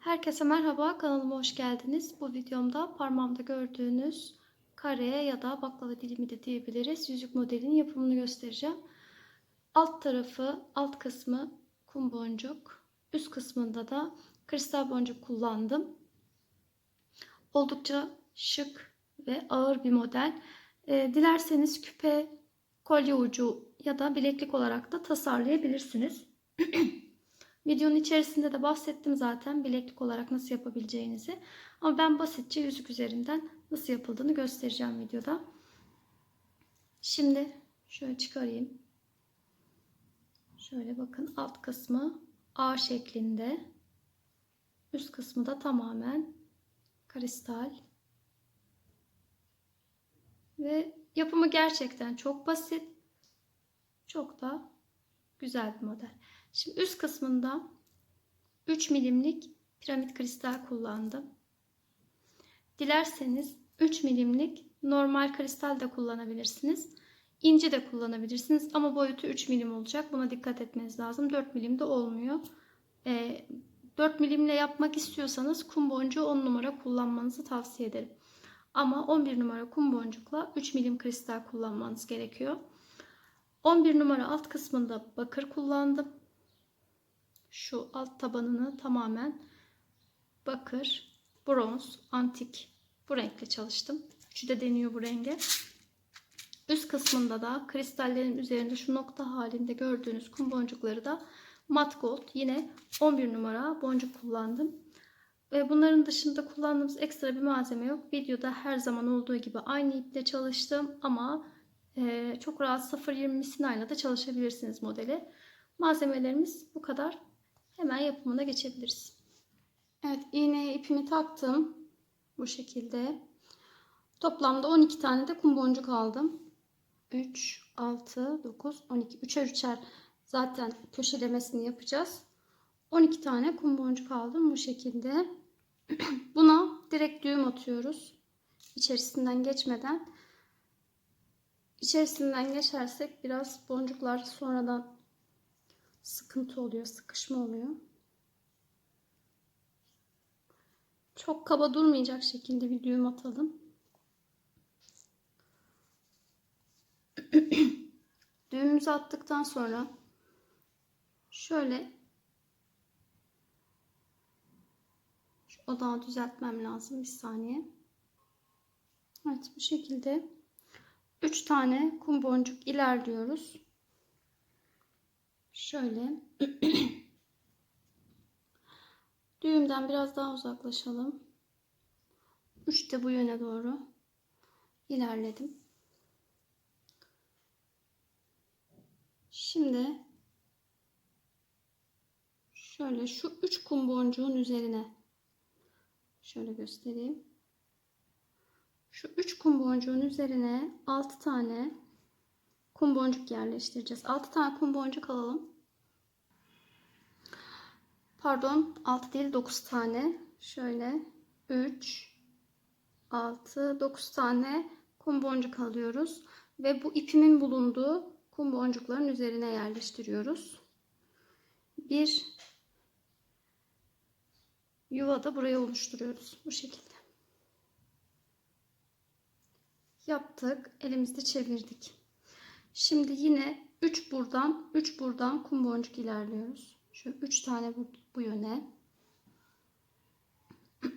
Herkese merhaba, kanalıma hoş geldiniz. Bu videomda parmağımda gördüğünüz kare ya da baklava dilimi de diyebiliriz. Yüzük modelinin yapımını göstereceğim. Alt tarafı, alt kısmı kum boncuk. Üst kısmında da kristal boncuk kullandım. Oldukça şık ve ağır bir model. Ee, dilerseniz küpe, kolye ucu ya da bileklik olarak da tasarlayabilirsiniz. Videonun içerisinde de bahsettim zaten bileklik olarak nasıl yapabileceğinizi. Ama ben basitçe yüzük üzerinden nasıl yapıldığını göstereceğim videoda. Şimdi şöyle çıkarayım. Şöyle bakın alt kısmı A şeklinde. Üst kısmı da tamamen kristal. Ve yapımı gerçekten çok basit. Çok da güzel bir model. Şimdi üst kısmında 3 milimlik piramit kristal kullandım. Dilerseniz 3 milimlik normal kristal de kullanabilirsiniz. İnci de kullanabilirsiniz ama boyutu 3 milim olacak. Buna dikkat etmeniz lazım. 4 milim de olmuyor. E, 4 milimle yapmak istiyorsanız kum boncuğu 10 numara kullanmanızı tavsiye ederim. Ama 11 numara kum boncukla 3 milim kristal kullanmanız gerekiyor. 11 numara alt kısmında bakır kullandım. Şu alt tabanını tamamen bakır, bronz, antik bu renkle çalıştım. Üçü de deniyor bu renge. Üst kısmında da kristallerin üzerinde şu nokta halinde gördüğünüz kum boncukları da mat gold. Yine 11 numara boncuk kullandım. Ve bunların dışında kullandığımız ekstra bir malzeme yok. Videoda her zaman olduğu gibi aynı iple çalıştım ama e, çok rahat 0.20 misinayla da çalışabilirsiniz modeli. Malzemelerimiz bu kadar. Hemen yapımına geçebiliriz. Evet iğneye ipimi taktım. Bu şekilde. Toplamda 12 tane de kum boncuk aldım. 3, 6, 9, 12. Üçer üçer zaten köşelemesini yapacağız. 12 tane kum boncuk aldım bu şekilde. Buna direkt düğüm atıyoruz. İçerisinden geçmeden. İçerisinden geçersek biraz boncuklar sonradan sıkıntı oluyor, sıkışma oluyor. Çok kaba durmayacak şekilde bir düğüm atalım. Düğümümüzü attıktan sonra şöyle şu odağı düzeltmem lazım bir saniye. Evet bu şekilde 3 tane kum boncuk ilerliyoruz. Şöyle düğümden biraz daha uzaklaşalım. 3 de bu yöne doğru ilerledim. Şimdi şöyle şu 3 kum boncuğun üzerine şöyle göstereyim. Şu 3 kum boncuğun üzerine 6 tane kum boncuk yerleştireceğiz. 6 tane kum boncuk alalım. Pardon 6 değil 9 tane. Şöyle 3 6 9 tane kum boncuk alıyoruz. Ve bu ipimin bulunduğu kum boncukların üzerine yerleştiriyoruz. Bir yuva da buraya oluşturuyoruz. Bu şekilde. Yaptık. Elimizde çevirdik. Şimdi yine 3 buradan 3 buradan kum boncuk ilerliyoruz. Şu 3 tane bu, bu yöne.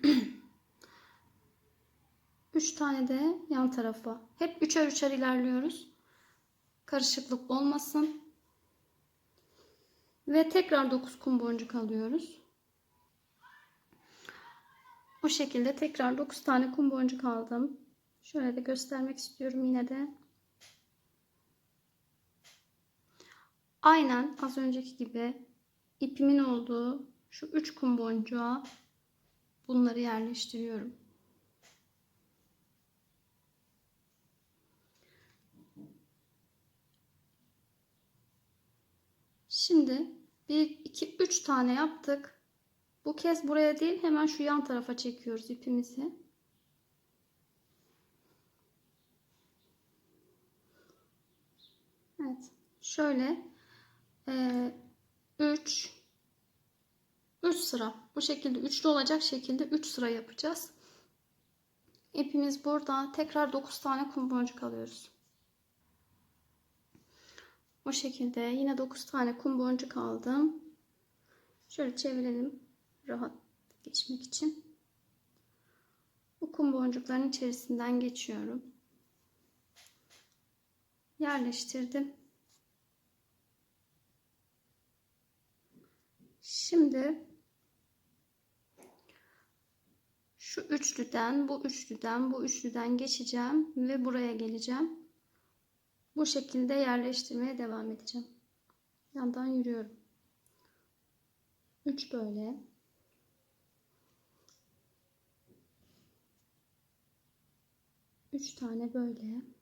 3 tane de yan tarafa. Hep üçer üçer ilerliyoruz. Karışıklık olmasın. Ve tekrar 9 kum boncuk alıyoruz. Bu şekilde tekrar 9 tane kum boncuk aldım. Şöyle de göstermek istiyorum yine de. Aynen az önceki gibi ipimin olduğu şu 3 kum boncuğa bunları yerleştiriyorum. Şimdi 1 2 3 tane yaptık. Bu kez buraya değil hemen şu yan tarafa çekiyoruz ipimizi. Evet. Şöyle 3 e, 3 sıra. Bu şekilde üçlü olacak şekilde 3 sıra yapacağız. İpimiz burada. Tekrar 9 tane kum boncuk alıyoruz. Bu şekilde yine 9 tane kum boncuk aldım. Şöyle çevirelim rahat geçmek için. Bu kum boncukların içerisinden geçiyorum. Yerleştirdim. Şimdi şu üçlüden, bu üçlüden, bu üçlüden geçeceğim ve buraya geleceğim. Bu şekilde yerleştirmeye devam edeceğim. Yandan yürüyorum. 3 böyle. Üç tane böyle.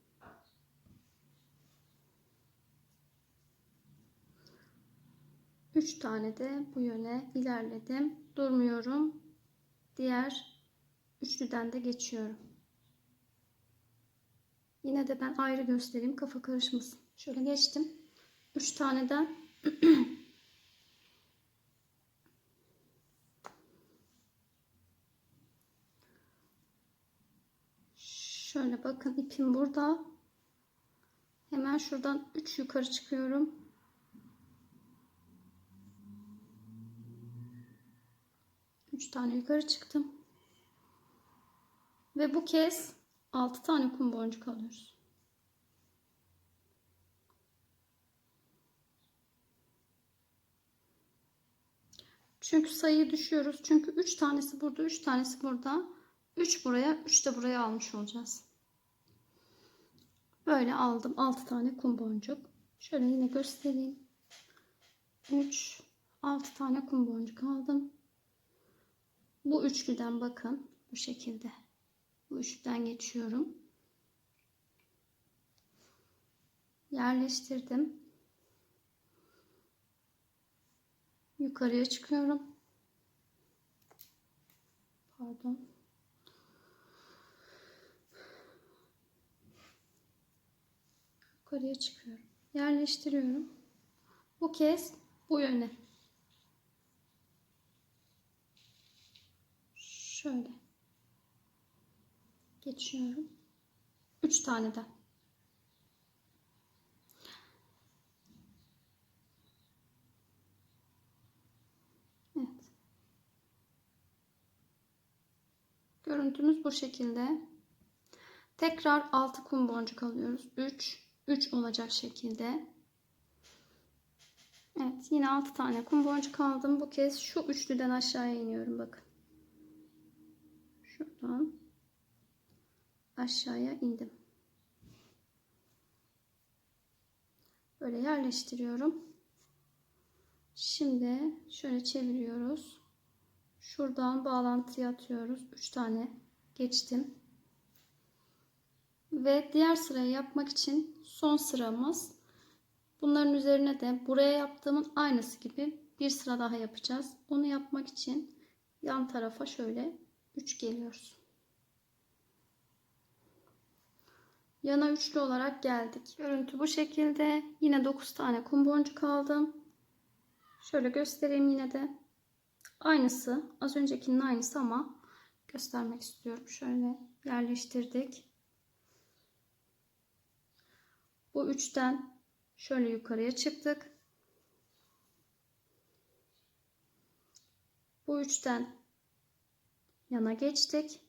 Üç tane de bu yöne ilerledim. Durmuyorum. Diğer üçlüden de geçiyorum. Yine de ben ayrı göstereyim kafa karışmasın. Şöyle geçtim. Üç taneden Şöyle bakın ipim burada. Hemen şuradan 3 yukarı çıkıyorum. Üç tane yukarı çıktım. Ve bu kez 6 tane kum boncuk alıyoruz. Çünkü sayıyı düşüyoruz. Çünkü 3 tanesi burada, 3 tanesi burada. 3 buraya, 3 de buraya almış olacağız. Böyle aldım 6 tane kum boncuk. Şöyle yine göstereyim. 3 6 tane kum boncuk aldım. Bu üçlüden bakın bu şekilde. Bu üçlüden geçiyorum. Yerleştirdim. Yukarıya çıkıyorum. Pardon. Yukarıya çıkıyorum. Yerleştiriyorum. Bu kez bu yöne. Şöyle. Geçiyorum. 3 tane de. Evet. Görüntümüz bu şekilde. Tekrar 6 kum boncuk alıyoruz. 3 3 olacak şekilde. Evet yine 6 tane kum boncuk aldım. Bu kez şu üçlüden aşağıya iniyorum bakın. Şuradan aşağıya indim. Böyle yerleştiriyorum. Şimdi şöyle çeviriyoruz. Şuradan bağlantıya atıyoruz. 3 tane geçtim. Ve diğer sırayı yapmak için son sıramız. Bunların üzerine de buraya yaptığımın aynısı gibi bir sıra daha yapacağız. Onu yapmak için yan tarafa şöyle 3 geliyoruz. Yana üçlü olarak geldik. Görüntü bu şekilde. Yine 9 tane kum boncuk aldım. Şöyle göstereyim yine de. Aynısı. Az öncekinin aynısı ama göstermek istiyorum. Şöyle yerleştirdik. Bu üçten şöyle yukarıya çıktık. Bu üçten yana geçtik.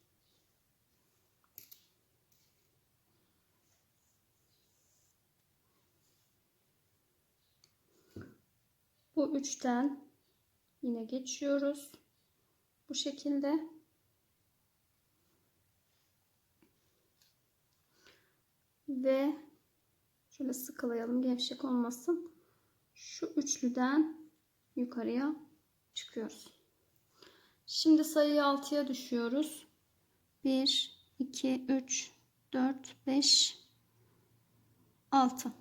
Bu üçten yine geçiyoruz. Bu şekilde. Ve şöyle sıkılayalım gevşek olmasın. Şu üçlüden yukarıya çıkıyoruz. Şimdi sayıyı 6'ya düşüyoruz. 1, 2, 3, 4, 5, 6.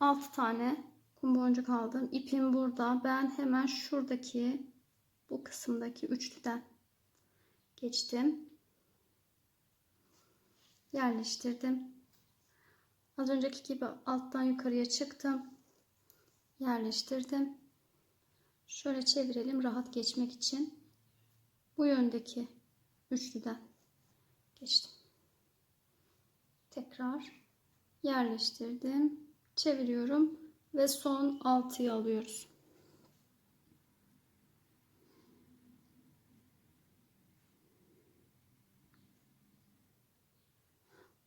6 tane kum boncuk aldım. İpim burada. Ben hemen şuradaki bu kısımdaki üçlüden geçtim. Yerleştirdim. Az önceki gibi alttan yukarıya çıktım. Yerleştirdim. Şöyle çevirelim rahat geçmek için. Bu yöndeki üçlüden geçtim. Tekrar yerleştirdim. Çeviriyorum ve son 6'yı alıyoruz.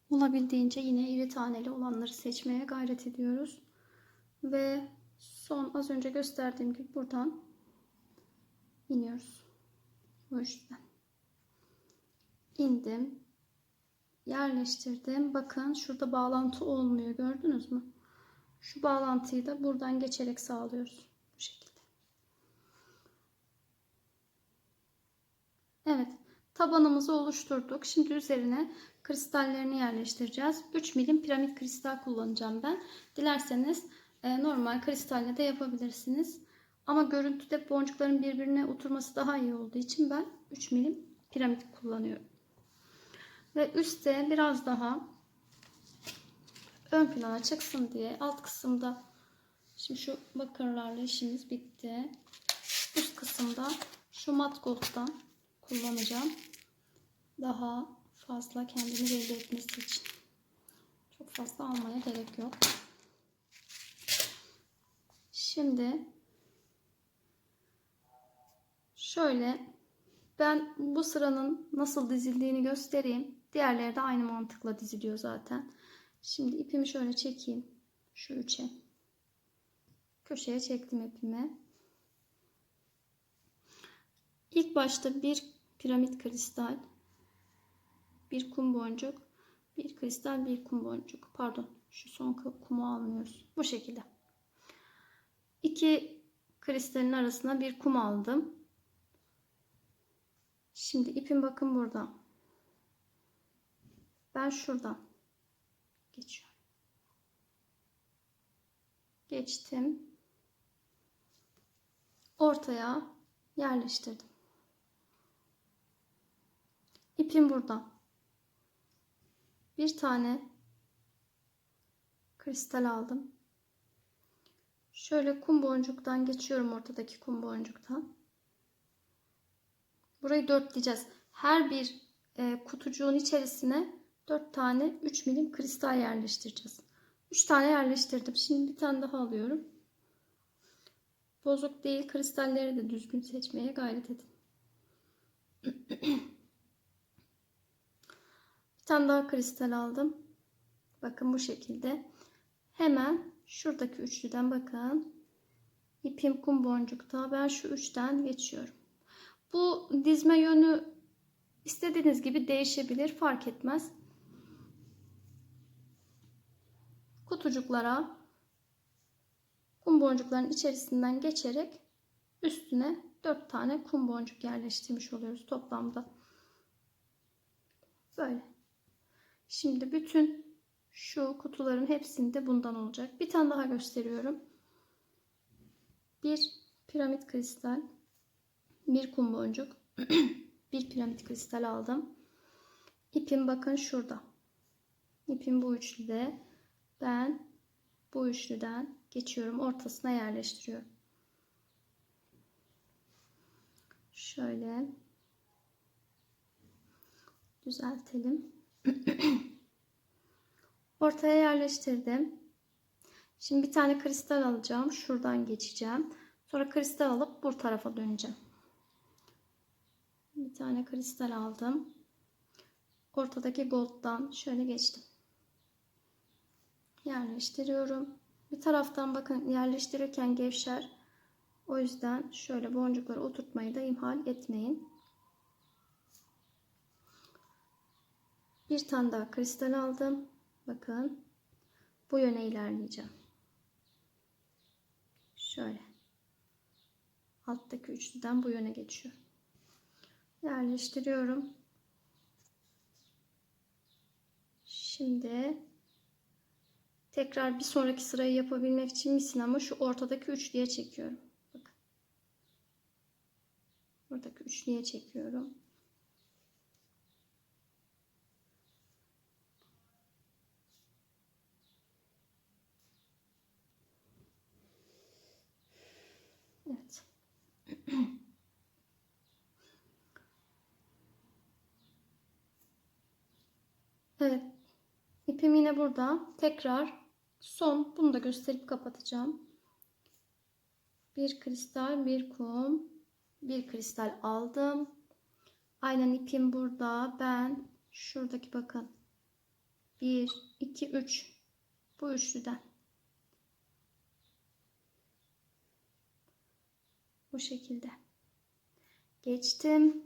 Olabildiğince yine iri taneli olanları seçmeye gayret ediyoruz. Ve son az önce gösterdiğim gibi buradan iniyoruz. Bu üçten. İndim. Yerleştirdim. Bakın şurada bağlantı olmuyor. Gördünüz mü? Şu bağlantıyı da buradan geçerek sağlıyoruz. Bu şekilde. Evet. Tabanımızı oluşturduk. Şimdi üzerine kristallerini yerleştireceğiz. 3 milim piramit kristal kullanacağım ben. Dilerseniz normal kristalle de yapabilirsiniz. Ama görüntüde boncukların birbirine oturması daha iyi olduğu için ben 3 milim piramit kullanıyorum. Ve üstte biraz daha ön plana çıksın diye alt kısımda şimdi şu bakırlarla işimiz bitti. Üst kısımda şu mat gold'dan kullanacağım. Daha fazla kendini belli etmesi için. Çok fazla almaya gerek yok. Şimdi şöyle ben bu sıranın nasıl dizildiğini göstereyim. Diğerleri de aynı mantıkla diziliyor zaten. Şimdi ipimi şöyle çekeyim. Şu üçe. Köşeye çektim ipimi. İlk başta bir piramit kristal, bir kum boncuk, bir kristal, bir kum boncuk. Pardon, şu son kumu almıyoruz. Bu şekilde. İki kristalin arasına bir kum aldım. Şimdi ipim bakın burada. Ben şuradan geçiyorum. Geçtim. Ortaya yerleştirdim. İpim burada. Bir tane kristal aldım. Şöyle kum boncuktan geçiyorum ortadaki kum boncuktan. Burayı dörtleyeceğiz. Her bir e, kutucuğun içerisine 4 tane 3 milim kristal yerleştireceğiz. 3 tane yerleştirdim. Şimdi bir tane daha alıyorum. Bozuk değil kristalleri de düzgün seçmeye gayret edin. bir tane daha kristal aldım. Bakın bu şekilde. Hemen şuradaki üçlüden bakın. İpim kum boncukta. Ben şu üçten geçiyorum. Bu dizme yönü istediğiniz gibi değişebilir. Fark etmez. Kutucuklara kum boncukların içerisinden geçerek üstüne 4 tane kum boncuk yerleştirmiş oluyoruz toplamda. Böyle. Şimdi bütün şu kutuların hepsinde bundan olacak. Bir tane daha gösteriyorum. Bir piramit kristal, bir kum boncuk, bir piramit kristal aldım. İpim bakın şurada. İpim bu üçlüde. Ben bu üçlüden geçiyorum. Ortasına yerleştiriyorum. Şöyle düzeltelim. Ortaya yerleştirdim. Şimdi bir tane kristal alacağım. Şuradan geçeceğim. Sonra kristal alıp bu tarafa döneceğim. Bir tane kristal aldım. Ortadaki gold'dan şöyle geçtim. Yerleştiriyorum. Bir taraftan bakın yerleştirirken gevşer. O yüzden şöyle boncukları oturtmayı da imhal etmeyin. Bir tane daha kristal aldım. Bakın. Bu yöne ilerleyeceğim. Şöyle. Alttaki üçlüden bu yöne geçiyor. Yerleştiriyorum. Şimdi tekrar bir sonraki sırayı yapabilmek için misinamı şu ortadaki üçlüye çekiyorum. Bakın. Buradaki üçlüye çekiyorum. Evet. Evet. İpim yine burada. Tekrar son bunu da gösterip kapatacağım. Bir kristal, bir kum, bir kristal aldım. Aynen ipim burada. Ben şuradaki bakın. 1 2 3 bu üçlüden bu şekilde geçtim.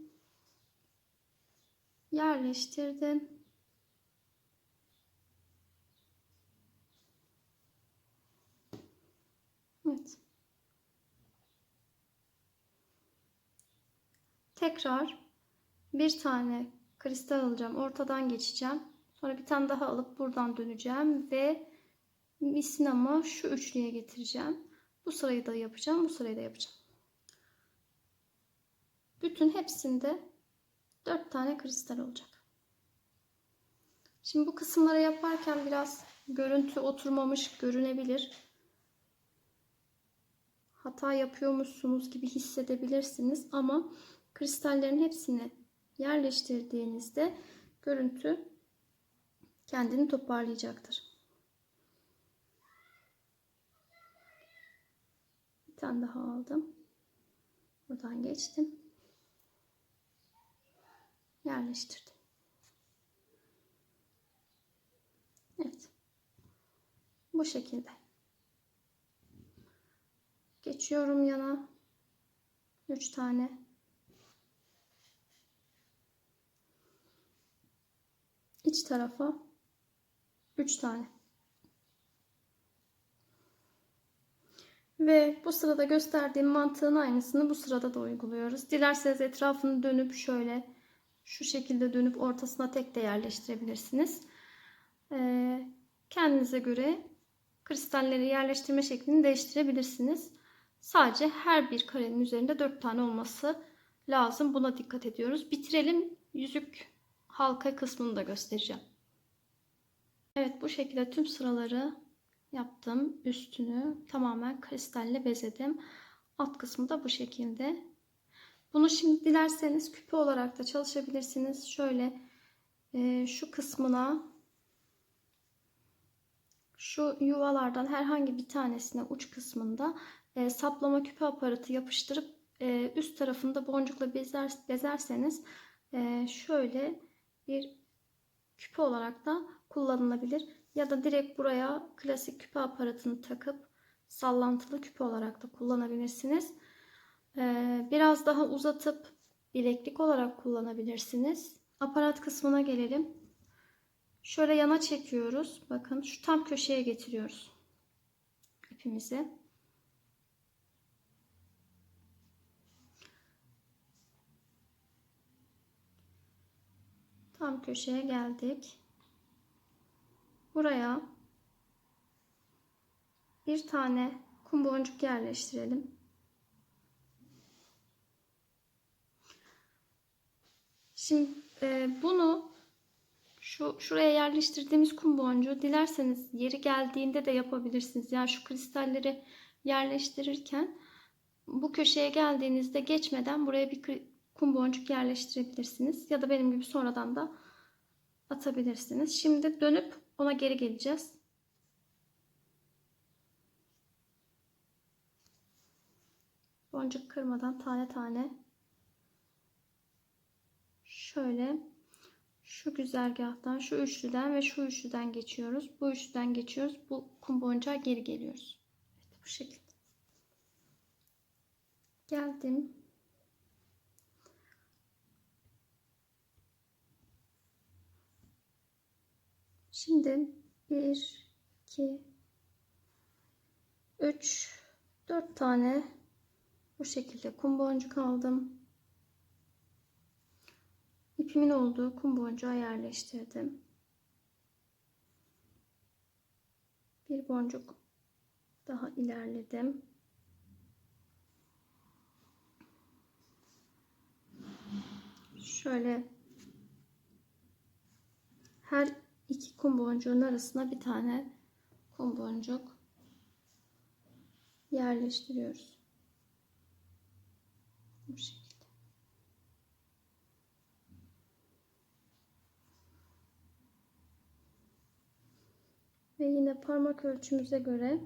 Yerleştirdim. Evet. Tekrar bir tane kristal alacağım. Ortadan geçeceğim. Sonra bir tane daha alıp buradan döneceğim ve misinamı şu üçlüye getireceğim. Bu sırayı da yapacağım. Bu sırayı da yapacağım. Bütün hepsinde 4 tane kristal olacak. Şimdi bu kısımları yaparken biraz görüntü oturmamış görünebilir. Hata yapıyormuşsunuz gibi hissedebilirsiniz ama kristallerin hepsini yerleştirdiğinizde görüntü kendini toparlayacaktır. Bir tane daha aldım. Buradan geçtim. Yerleştirdim. Evet. Bu şekilde. Geçiyorum yana. 3 tane. İç tarafa 3 tane. Ve bu sırada gösterdiğim mantığın aynısını bu sırada da uyguluyoruz. Dilerseniz etrafını dönüp şöyle şu şekilde dönüp ortasına tek de yerleştirebilirsiniz. Ee, kendinize göre kristalleri yerleştirme şeklini değiştirebilirsiniz. Sadece her bir karenin üzerinde 4 tane olması lazım. Buna dikkat ediyoruz. Bitirelim. Yüzük halka kısmını da göstereceğim. Evet bu şekilde tüm sıraları yaptım. Üstünü tamamen kristalle bezedim. Alt kısmı da bu şekilde. Bunu şimdi dilerseniz küpe olarak da çalışabilirsiniz. Şöyle e, şu kısmına şu yuvalardan herhangi bir tanesine uç kısmında e, saplama küpe aparatı yapıştırıp e, üst tarafında boncukla bezer, bezerseniz e, şöyle bir küpe olarak da kullanılabilir. Ya da direkt buraya klasik küpe aparatını takıp sallantılı küpe olarak da kullanabilirsiniz. Ee, biraz daha uzatıp bileklik olarak kullanabilirsiniz. Aparat kısmına gelelim. Şöyle yana çekiyoruz. Bakın şu tam köşeye getiriyoruz ipimizi. Tam köşeye geldik. Buraya bir tane kum boncuk yerleştirelim. Şimdi e, bunu şu şuraya yerleştirdiğimiz kum boncuğu dilerseniz yeri geldiğinde de yapabilirsiniz. Yani şu kristalleri yerleştirirken bu köşeye geldiğinizde geçmeden buraya bir kum boncuk yerleştirebilirsiniz. Ya da benim gibi sonradan da atabilirsiniz. Şimdi dönüp ona geri geleceğiz. Boncuk kırmadan tane tane şöyle şu güzergahtan, şu üçlüden ve şu üçlüden geçiyoruz. Bu üçlüden geçiyoruz. Bu kum boncuğa geri geliyoruz. Evet, bu şekilde. Geldim. Şimdi 1, 2, 3, 4 tane bu şekilde kum boncuk aldım. İpimin olduğu kum boncuğa yerleştirdim. Bir boncuk daha ilerledim. Şöyle her iki kum boncuğun arasına bir tane kum boncuk yerleştiriyoruz. Bu şekilde. Ve yine parmak ölçümüze göre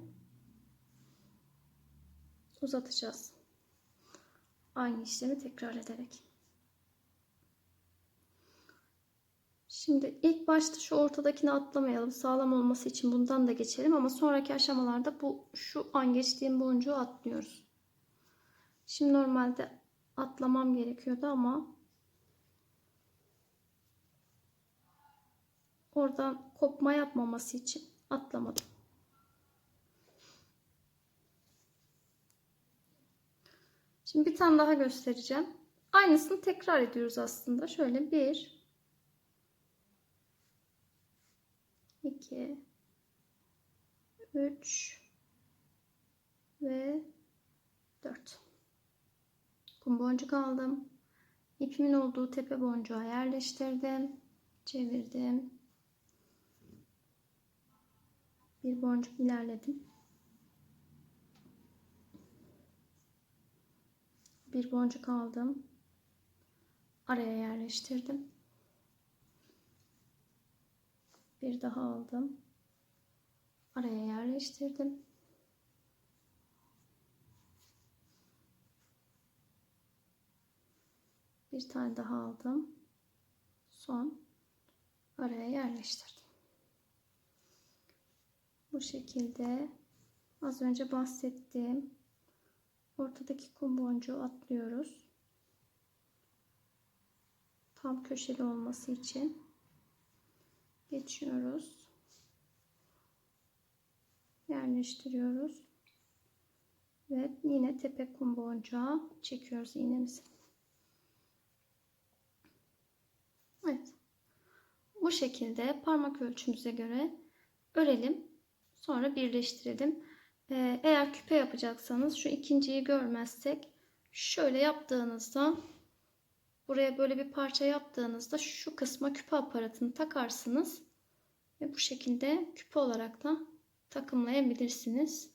uzatacağız. Aynı işlemi tekrar ederek. Şimdi ilk başta şu ortadakini atlamayalım. Sağlam olması için bundan da geçelim ama sonraki aşamalarda bu şu an geçtiğim boncuğu atlıyoruz. Şimdi normalde atlamam gerekiyordu ama oradan kopma yapmaması için atlamadım. Şimdi bir tane daha göstereceğim. Aynısını tekrar ediyoruz aslında. Şöyle bir 2 3 ve 4 kum boncuk aldım. İpimin olduğu tepe boncuğa yerleştirdim. Çevirdim. Bir boncuk ilerledim. Bir boncuk aldım. Araya yerleştirdim. Bir daha aldım. Araya yerleştirdim. Bir tane daha aldım. Son araya yerleştirdim. Bu şekilde az önce bahsettiğim ortadaki kum boncuğu atlıyoruz. Tam köşeli olması için geçiyoruz. Yerleştiriyoruz. Ve yine tepe kum boncuğa çekiyoruz iğnemizi. Evet. Bu şekilde parmak ölçümüze göre örelim. Sonra birleştirelim. Ee, eğer küpe yapacaksanız şu ikinciyi görmezsek şöyle yaptığınızda buraya böyle bir parça yaptığınızda şu kısma küpe aparatını takarsınız. Ve bu şekilde küpe olarak da takımlayabilirsiniz.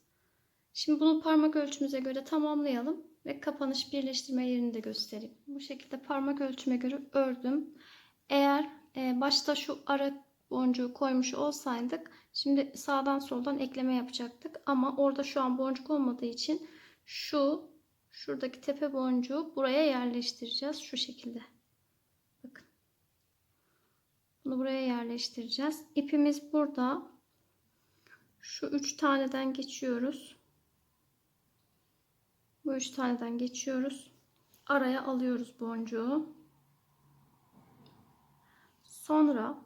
Şimdi bunu parmak ölçümüze göre tamamlayalım ve kapanış birleştirme yerini de göstereyim. Bu şekilde parmak ölçüme göre ördüm. Eğer e, başta şu ara boncuğu koymuş olsaydık şimdi sağdan soldan ekleme yapacaktık. Ama orada şu an boncuk olmadığı için şu şuradaki tepe boncuğu buraya yerleştireceğiz. Şu şekilde. Bakın. Bunu buraya yerleştireceğiz. İpimiz burada. Şu üç taneden geçiyoruz. Bu üç taneden geçiyoruz. Araya alıyoruz boncuğu. Sonra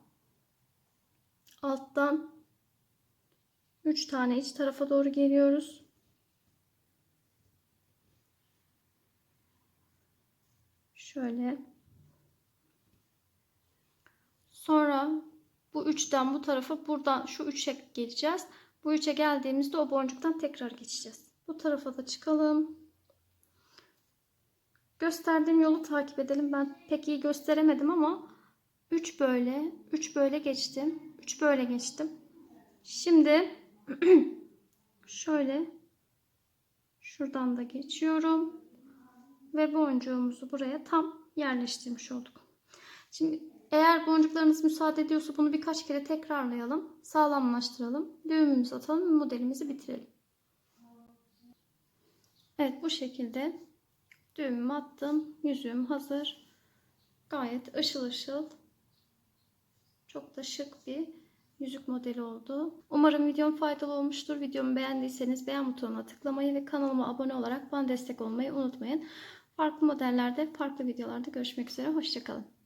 alttan 3 tane iç tarafa doğru geliyoruz. Şöyle. Sonra bu üçten bu tarafa buradan şu üçe geleceğiz. Bu üçe geldiğimizde o boncuktan tekrar geçeceğiz. Bu tarafa da çıkalım. Gösterdiğim yolu takip edelim. Ben pek iyi gösteremedim ama 3 böyle, 3 böyle geçtim. 3 böyle geçtim. Şimdi şöyle şuradan da geçiyorum ve boncuğumuzu buraya tam yerleştirmiş olduk. Şimdi eğer boncuklarınız müsaade ediyorsa bunu birkaç kere tekrarlayalım. Sağlamlaştıralım. Düğümümüzü atalım ve modelimizi bitirelim. Evet bu şekilde düğümümü attım. Yüzüğüm hazır. Gayet ışıl ışıl. Çok da şık bir yüzük modeli oldu. Umarım videom faydalı olmuştur. Videomu beğendiyseniz beğen butonuna tıklamayı ve kanalıma abone olarak bana destek olmayı unutmayın. Farklı modellerde, farklı videolarda görüşmek üzere. Hoşçakalın.